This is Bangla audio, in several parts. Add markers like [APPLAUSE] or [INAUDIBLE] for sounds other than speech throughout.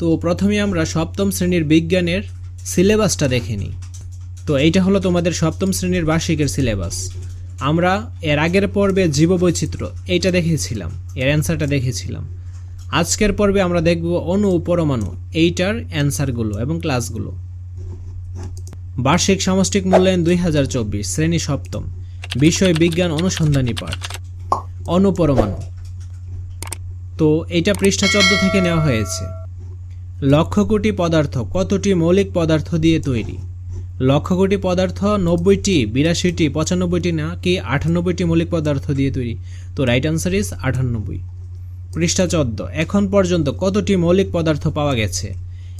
তো প্রথমে আমরা সপ্তম শ্রেণির বিজ্ঞানের সিলেবাসটা দেখে নিই। তো এইটা হলো তোমাদের সপ্তম শ্রেণির বার্ষিকের সিলেবাস। আমরা এর আগের পর্বে জীববৈচিত্র্য এইটা দেখেছিলাম, এর অ্যান্সারটা দেখেছিলাম। আজকের পর্বে আমরা দেখব অণু পরমাণু, এইটার অ্যান্সারগুলো এবং ক্লাসগুলো। বার্ষিক সামষ্টিক মূল্যায়ন দুই হাজার চব্বিশ, শ্রেণি সপ্তম, বিষয় বিজ্ঞান অনুসন্ধানী পাঠ। অনুপরমাণু তো এইটা পৃষ্ঠা চোদ্দ থেকে নেওয়া হয়েছে। লক্ষ কোটি পদার্থ কতটি মৌলিক পদার্থ দিয়ে তৈরি? লক্ষ কোটি পদার্থ নব্বইটি, বিরাশিটি, পঁচানব্বইটি না কি আটানব্বইটি মৌলিক পদার্থ দিয়ে তৈরি? তো রাইট আনসার ইজ আটানব্বই। পৃষ্ঠা চোদ্দ। এখন পর্যন্ত কতটি মৌলিক পদার্থ পাওয়া গেছে?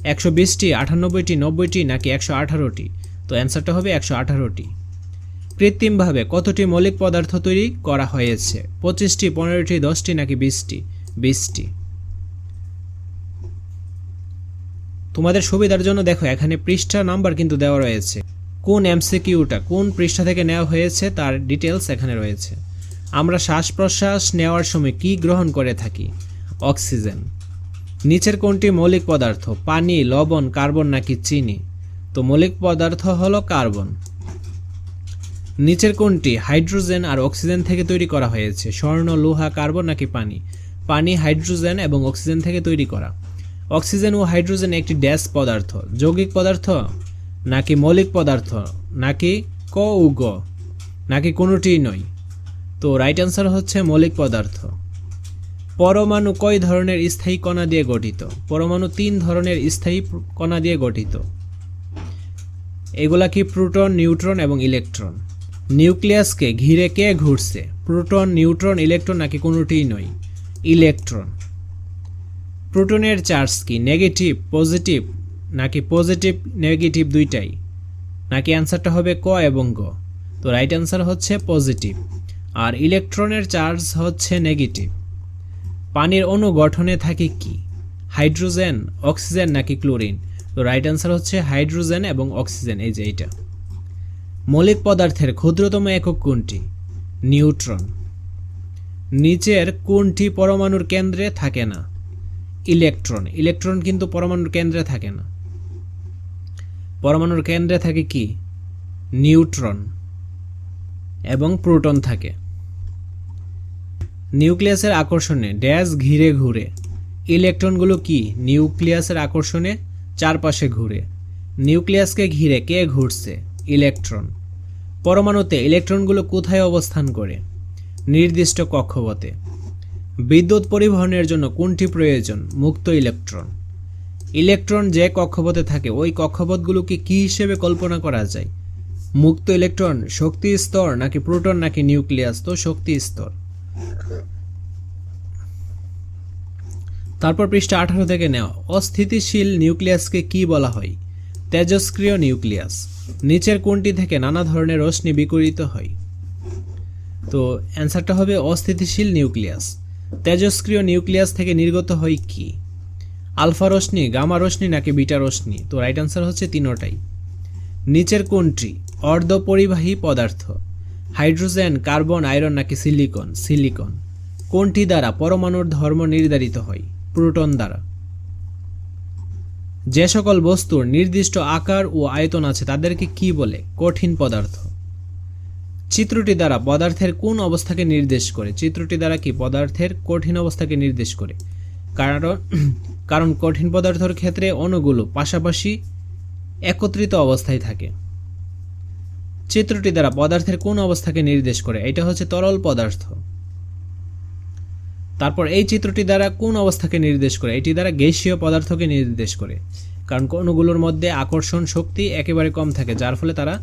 একশো বিশটি, আটানব্বইটি, নব্বইটি নাকি একশো আঠারোটি? তো অ্যান্সারটা হবে একশো আঠারোটি। কৃত্রিমভাবে কতটি মৌলিক পদার্থ তৈরি করা হয়েছে? পঁচিশটি, পনেরোটি, দশটি নাকি বিশটি? বিশটি। তোমাদের সুবিধার জন্য দেখো, এখানে পৃষ্ঠা নাম্বার কিন্তু দেওয়া রয়েছে। কোন এমসিকিউটা, কোন পৃষ্ঠা থেকে নেওয়া হয়েছে তার ডিটেলস এখানে রয়েছে। আমরা শ্বাস প্রশ্বাস নেওয়ার সময় কি গ্রহণ করে থাকি? অক্সিজেন। নিচের কোনটি মৌলিক পদার্থ, পানি, লবণ, কার্বন নাকি চিনি? তো মৌলিক পদার্থ হলো কার্বন। নিচের কোনটি, হাইড্রোজেন আর অক্সিজেন থেকে তৈরি করা হয়েছে? স্বর্ণ, লোহা, কার্বন নাকি পানি? পানি, হাইড্রোজেন এবং অক্সিজেন থেকে তৈরি করা। অক্সিজেন ও হাইড্রোজেন একটি ড্যাশ পদার্থ, যৌগিক পদার্থ, নাকি মৌলিক পদার্থ, নাকি ক উ গ, নাকি কোনোটিই নয়? তো রাইট অ্যান্সার হচ্ছে মৌলিক পদার্থ। পরমাণু কয় ধরনের স্থায়ী কণা দিয়ে গঠিত? পরমাণু তিন ধরনের স্থায়ী কণা দিয়ে গঠিত। এগুলা কি প্রোটন, নিউট্রন এবং ইলেকট্রন? নিউক্লিয়াসকে ঘিরে কে ঘুরছে? প্রোটন, নিউট্রন, ইলেকট্রন নাকি কোনোটিই নয়? ইলেকট্রন। প্রোটনের চার্জ কি, নেগেটিভ, পজিটিভ, নাকি পজিটিভ, নেগেটিভ দুইটাই? নাকি অ্যান্সারটা হবে ক এবং গ? তো রাইট অ্যান্সার হচ্ছে পজিটিভ। আর ইলেকট্রনের চার্জ হচ্ছে নেগেটিভ। পানির অণু গঠনে থাকে কি? হাইড্রোজেন, অক্সিজেন নাকি ক্লোরিন? তো রাইট অ্যান্সার হচ্ছে হাইড্রোজেন এবং অক্সিজেন, এই যে এইটা। মৌলিক পদার্থের ক্ষুদ্রতম একক কোনটি? নিউট্রন। নিচের কোনটি পরমাণুর কেন্দ্রে থাকে না? ইলেকট্রন। ইলেকট্রন কিন্তু পরমাণুর কেন্দ্রে থাকে না। পরমাণুর কেন্দ্রে থাকে কি? নিউট্রন এবং প্রোটন থাকে। নিউক্লিয়াসের আকর্ষণে ড্যাশ ঘিরে ঘুরে। ইলেকট্রনগুলো কি? নিউক্লিয়াসের আকর্ষণে চারপাশে ঘুরে। নিউক্লিয়াসকে ঘিরে কে ঘুরছে? ইলেকট্রন। পরমাণুতে ইলেকট্রনগুলো কোথায় অবস্থান করে? নির্দিষ্ট কক্ষপথে। বিদ্যুৎ পরিবহনের জন্য কোনটি প্রয়োজন? মুক্ত ইলেকট্রন। ইলেকট্রন যে কক্ষপথে থাকে, ওই কক্ষপথগুলোকে কি হিসেবে কল্পনা করা যায়? মুক্ত ইলেকট্রন শক্তি স্তর নাকি প্রোটন নাকি নিউক্লিয়াস? তো শক্তি স্তর। তারপর পৃষ্ঠা আঠারো থেকে নেওয়া। অস্থিতিশীল নিউক্লিয়াসকে কি বলা হয়? তেজস্ক্রিয় নিউক্লিয়াস। নিচের কোনটি থেকে নানা ধরনের রশ্মি বিকরিত হয়। তো অ্যান্সারটা হবে অস্থিতিশীল নিউক্লিয়াস। তেজস্ক্রিয় নিউক্লিয়াস থেকে নির্গত হয় কি? আলফা রশ্মি, গামা রশ্মি নাকি বিটা রশ্মি? তো রাইট অ্যান্সার হচ্ছে তিনোটাই। নিচের কোনটি? অর্ধপরিবাহী পদার্থ। হাইড্রোজেন, কার্বন, আয়রন নাকি সিলিকন? সিলিকন। কোনটি দ্বারা পরমাণুর ধর্ম নির্ধারিত হয়? প্রোটন দ্বারা। যে সকল বস্তুর নির্দিষ্ট আকার ও আয়তন আছে তাদেরকে কি বলে? কঠিন পদার্থ। চিত্রটি দ্বারা পদার্থের কোন অবস্থাকে নির্দেশ করে? চিত্রটি দ্বারা কি পদার্থের কঠিন অবস্থাকে নির্দেশ করে? কারণ [CLEARS THROAT] কারণ কঠিন পদার্থের ক্ষেত্রে অণুগুলো পাশাপাশি একত্রিত অবস্থায় থাকে। চিত্রটি দ্বারা পদার্থের কোন অবস্থাকে নির্দেশ করে? এটা হচ্ছে তরল পদার্থ। তারপর এই চিত্রটি দ্বারা কোন অবস্থাকে নির্দেশ করে? এটি দ্বারা গ্যাসীয় পদার্থকে নির্দেশ করে। কারণ অণুগুলোর মধ্যে আকর্ষণ শক্তি একেবারে কম থাকে, যার ফলে তারা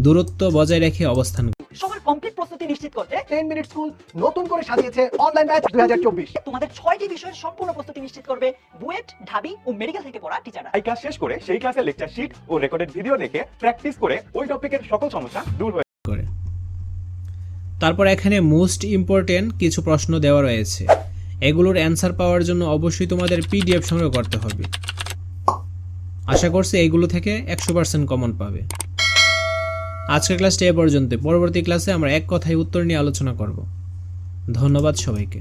দূরত্ব বজায় রেখে অবস্থান সবার কমপ্লিট প্রস্তুতি নিশ্চিত করতে টেন মিনিট স্কুল নতুন করে সাজিয়েছে অনলাইন ব্যাচ দুই হাজার চব্বিশ। তোমাদের ছয়টি বিষয়ের সম্পূর্ণ প্রস্তুতি নিশ্চিত করবে বুয়েট ঢাবি ও মেডিকেল থেকে পড়া টিচাররা এই ক্লাস শেষ করে সেই ক্লাসের লেকচার শিট ও রেকর্ডেড ভিডিও দেখে প্র্যাকটিস করে ওই টপিকের সকল সমস্যা দূর হয়ে করে। তারপর এখানে মোস্ট ইম্পর্টেন্ট কিছু প্রশ্ন দেওয়া রয়েছে। এগুলোর অ্যান্সার পাওয়ার জন্য অবশ্যই তোমাদের পিডিএফ সংগ্রহ করতে হবে। আশা করছি এইগুলো থেকে একশো পার্সেন্ট কমন পাবে। আজকের ক্লাসটি এ পর্যন্ত পরবর্তী ক্লাসে আমরা এক কথায় উত্তর নিয়ে আলোচনা করব। ধন্যবাদ সবাইকে।